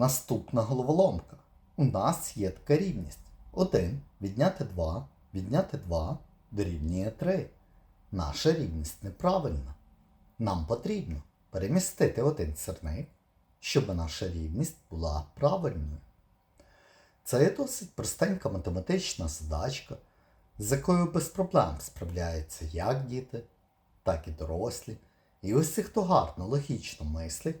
Наступна головоломка. У нас є така рівність. 1 відняти 2, відняти 2 дорівнює 3. Наша рівність неправильна. Нам потрібно перемістити один сірник, щоб наша рівність була правильною. Це є досить простенька математична задачка, з якою без проблем справляються як діти, так і дорослі. І усі, хто гарно логічно мислить,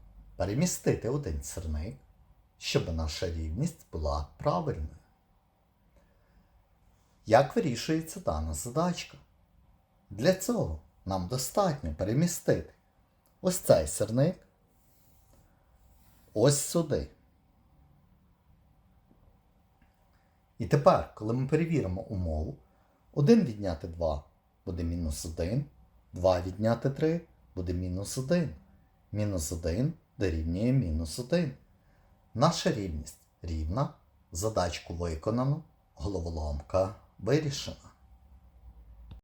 перемістити один сірник, щоб наша рівність була правильною. Як вирішується дана задачка? Для цього нам достатньо перемістити ось цей сірник ось сюди. І тепер, коли ми перевіримо умову, 1 відняти 2 буде мінус 1, 2 відняти 3 буде мінус 1. Мінус 1 дорівнює мінус 1. Наша рівність рівна. Задачку виконано, головоломка вирішена.